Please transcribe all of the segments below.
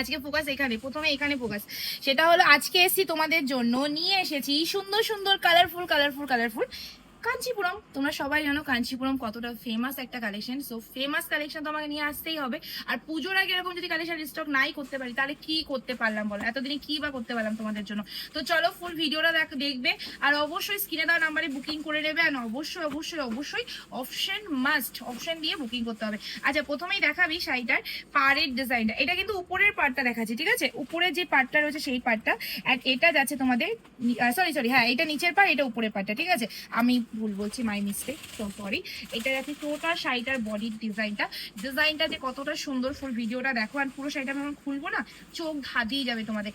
আজকে ফোকাস এখানে, প্রথমে এখানে ফোকাস সেটা হলো, আজকে এসেছি তোমাদের জন্য, নিয়ে এসেছি সুন্দর সুন্দর কালারফুল কালারফুল কালারফুল কাঞ্চিপুরম। তোমরা সবাই জানো কাঞ্চিপুরম কতটা ফেমাস একটা কালেকশন সো ফেমাস কালেকশন তো আমাকে নিয়ে আসতেই হবে। আর পুজোর আগে এরকম যদি কালেকশন স্টক নাই করতে পারি, তাহলে কি করতে পারলাম বলো? এতদিনে কি বা করতে পারলাম তোমাদের জন্য? তো চলো ফুল ভিডিওটা দেখ, দেখবে। আর অবশ্যই স্ক্রিনে দেওয়া নাম্বারে বুকিং করে নেবে। আর অবশ্যই অবশ্যই অবশ্যই অপশন মাস্ট অপশন দিয়ে বুকিং করতে হবে। আচ্ছা প্রথমেই দেখাবি শাড়িটার পাড়ের ডিজাইনটা এটা কিন্তু উপরের পার্টটা দেখাচ্ছে, ঠিক আছে? উপরে যে পার্টটা রয়েছে, সেই পার্টটা এটা যাচ্ছে তোমাদের সরি সরি হ্যাঁ এটা নিচের পার্ট এটা উপরের পার্টটা ঠিক আছে? আমি ভুল বলছি মাই মিস্টেক তো সরি এটা যাচ্ছে টোটাল শাড়িটার বডির ডিজাইনটা ডিজাইনটা যে কতটা সুন্দর ফুল, ভিডিওটা দেখো, আর পুরো শাড়িটা আমি খুলবো না, চোখ ধাঁধিয়ে যাবে তোমাদের।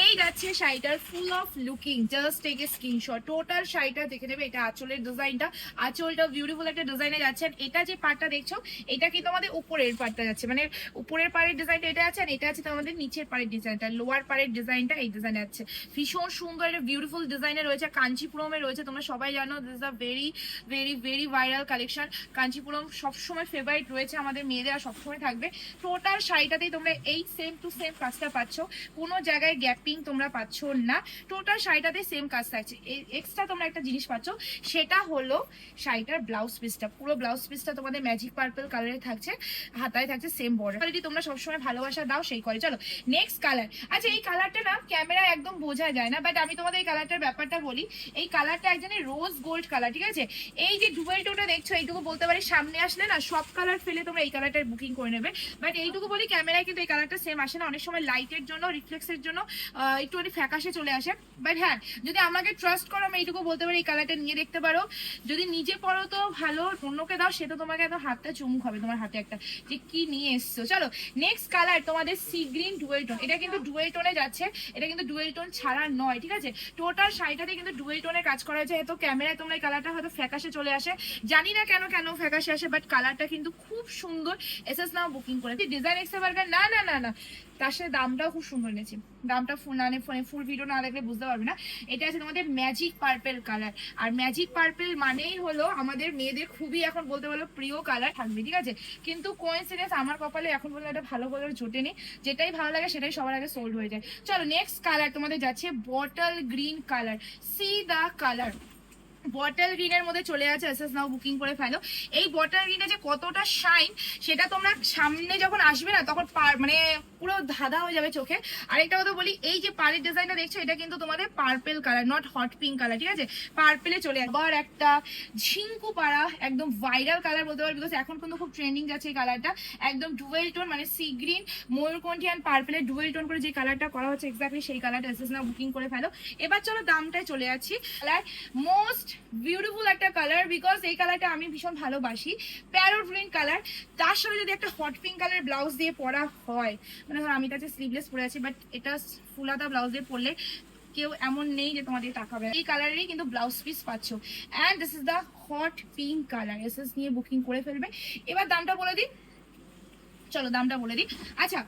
এই যাচ্ছে শাড়িটার full of looking just take a screenshot total শাড়িটা দেখে নেবে, এটা আঁচলের ডিজাইনটা আঁচলটা বিউটিফুল একটা ডিজাইনে যাচ্ছে আর এটা যে পার্টটা দেখছ, এটা কি তোমাদের উপরের পার্টটা যাচ্ছে? মানে উপরের পাড়ের ডিজাইনটা এটা আছে, আর এটা আছে তোমাদের নিচের পাড়ের ডিজাইনটা লোয়ার পাড়ের ডিজাইনটা এই ডিজাইনে আছে ভীষণ সুন্দর একটা বিউটিফুল ডিজাইনে রয়েছে, কাঞ্চিপুরমে রয়েছে, তোমরা সবাই জানো this a very very very viral collection Kanchipuram সবসময় ফেভারিট রয়েছে আমাদের মেয়েদের আর সবসময় থাকবে। টোটাল শাড়িটাতেই তোমরা এই সেম টু সেম কাজটা পাচ্ছ। কোনো জায়গায় গ্যাপিং তোমরা পাচ্ছ না। টোটাল শাড়িটাতে সেম কাজ থাকছে। এক্সট্রা তোমরা একটা জিনিস পাচ্ছ। সেটা হলো শাড়িটার ব্লাউজ পিসটা পুরো ব্লাউজ পিসটা তোমাদের ম্যাজিক পার্পল কালারে থাকছে। হাতায় থাকছে সেম বর্ডার কোয়ালিটি তোমরা সবসময় ভালোবাসা দাও সেই করে চলো নেক্সট কালার আচ্ছা এই কালারটা না ক্যামেরায় একদম বোঝা যায় না বাট আমি তোমাদের এই কালারটার ব্যাপারটা বলি। এই কালারটা একজনের রোজ গোল্ড কালার ঠিক আছে? এই যে ডুয়েল টোটা দেখছ, এইটুকু বলতে পারি, সামনে আসলে না, সব কালার ফেলে তোমরা এই কালারটার বুকিং করে নেবে। বাট এইটুকু বলি ক্যামেরায় কিন্তু এই কালারটা সেম আসে না। অনেক সময় লাইটের জন্য রিফ্লেক্সের জন্য একটুখানি ফ্যাকাশে চলে আসে। বাট হ্যাঁ যদি আমাকে ট্রাস্ট করো, আমি এইটুকু বলতে পারি, এই কালারটা নিয়ে দেখতে পারো। যদি নিজে পড়ো তো ভালো, অন্যকে দাও, সে তো তোমাকে এত হাতটা চুমুক হবে, তোমার হাতে একটা, যে কি নিয়ে এসছো। চলো নেক্সট কালার তোমাদের সি গ্রিন ডুয়েল টোন এটা কিন্তু ডুয়েল টোনে যাচ্ছে, এটা কিন্তু ডুয়েল টোন ছাড়া নয়, ঠিক আছে? টোটাল শাড়িটাতে কিন্তু ডুয়েল টোনের কাজ করা যায়, তো ক্যামেরায় তোমরা কালারটা হয়তো ফ্যাকাশে চলে আসে। জানি না কেন কেন ফ্যাকাশে আসে বাট কালারটা কিন্তু খুব সুন্দর। এস এস নাও বুকিং করে ডিজাইন এক্সে বার্গার না না না না। তার সাথে দামটাও খুব সুন্দর নিয়েছি দামটা ফুল না ফোনে ফুল ভিডিও না দেখলে বুঝতে পারবে না। এটা আছে তোমাদের ম্যাজিক পার্পেল কালার আর ম্যাজিক পার্পেল মানেই হলো আমাদের মেয়েদের খুবই এখন বলতে পারো প্রিয় কালার থাকবে, ঠিক আছে? কিন্তু কোয়েন্সিডেন্স আমার কপালে এখন পর্যন্ত একটা ভালো কালার জোটে নেই। যেটাই ভালো লাগে সেটাই সবার আগে সোল্ড হয়ে যায়। চলো নেক্সট কালার তোমাদের যাচ্ছে bottle green colour see the colour bottle গ্রিনের মধ্যে চলে আছে এসএস নাও বুকিং করে ফেলো। এই বটল গ্রিনে যে কতটা শাইন সেটা তোমরা সামনে যখন আসবে না, তখন মানে পুরো ধাঁধা হয়ে যাবে চোখে। আরেকটা কথা বলি, এই যে পাড়ের ডিজাইনটা দেখছ, এটা কিন্তু তোমাদের purple colour not hot pink colour ঠিক আছে? পার্পেলে চলে। আবার একটা ঝিঙ্কু পাড়া, একদম ভাইরাল কালার বলতে পারো বিকজ এখন কিন্তু খুব ট্রেন্ডিং যাচ্ছে এই কালারটা একদম ডুয়েল টোন মানে সি গ্রিন ময়ূরকণ্ঠী অ্যান্ড পার্পেলের ডুয়েল টোন করে যে কালারটা করা হচ্ছে এক্স্যাক্টলি সেই কালারটা এসএস নাও বুকিং করে ফেলো। এবার চলো দামটায় চলে যাচ্ছি। কালার মোস্ট বিউটিফুল একটা কালার বিকজ এই কালারটা আমি ভীষণ ভালোবাসি। প্যারোট গ্রিন কালার তার সাথে যদি একটা হট পিঙ্ক কালার ব্লাউজ দিয়ে পরা হয় মানে ধরো আমি তো স্লিভলেস পরে আছি বাট এটা ফুলাতা ব্লাউজ দিয়ে পরলে কেউ এমন নেই যে তোমাদের তাকাবে। এই কালারেরই কিন্তু ব্লাউজ পিস পাচ্ছ। And this is the hot pink colour S S নিয়ে বুকিং করে ফেলবে। এবার দামটা বলে দিই। চলো, দামটা বলে দিই। আচ্ছা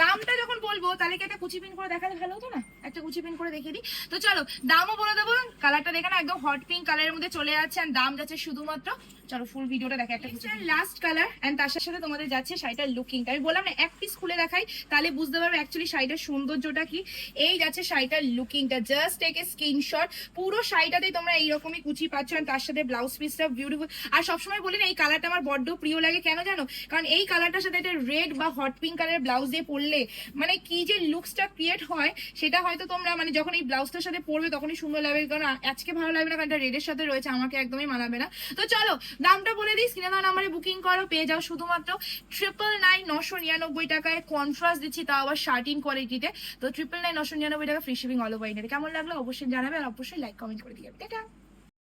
দামটা যখন বলব, তাহলে কি একটা কুচি পিন করে দেখালে ভালো হতো না? একটা কুচি পিন করে দেখিয়ে দিই। তো চলো, দামও বলে দেবো। কালারটা দেখে না একদম হট পিঙ্ক কালারের মধ্যে চলে যাচ্ছে আর দাম যাচ্ছে শুধুমাত্র চলো ফুল ভিডিওটা দেখে একটা লাস্ট কালার এন্ড তার সাথে তোমাদের যাচ্ছে শাড়িটার লুকিংটা আমি বললাম না, এক পিস খুলে দেখাই, তাহলে বুঝতে পারবে অ্যাকচুয়ালি শাড়িটার সৌন্দর্যটা কি। এই যাচ্ছে শাড়িটার লুকিংটা জাস্ট টেক এ স্ক্রিনশট পুরো শাড়িটাতেই তোমরা এইরকমই কুচি পাচ্ছ আর তার সাথে ব্লাউজ পিসটা বিউটিফুল আর সবসময় বলি না, এই কালারটা আমার বড্ড প্রিয় লাগে, কেন জানো? কারণ এই কালারটার সাথে একটা রেড বা হট পিঙ্ক কালারের ব্লাউজ দিয়ে পরলে মানে কি যে লুকসটা ক্রিয়েট হয়, সেটা হয়তো তোমরা মানে যখন এই ব্লাউজটার সাথে পরবে, তখনই সুন্দর লাগবে, কারণ আজকে ভালো লাগবে না, কারণ এটা রেডের সাথে রয়েছে, আমাকে একদমই মানাবে না। তো চলো দামটা বলে দিই, সিনেমা নাম্বারে বুকিং করো, পেয়ে যাও শুধুমাত্র ট্রিপল নাইন নশো নিরানব্বই টাকায় কনফ্রাস দিচ্ছি, তাও আবার শার্টিন কোয়ালিটিতে তো। ট্রিপল নাইন নশো নিরানব্বই টাকা free shipping all over India কেমন লাগল? অবশ্যই জানাবে আর অবশ্যই লাইক কমেন্ট করে দিয়ে টাটা!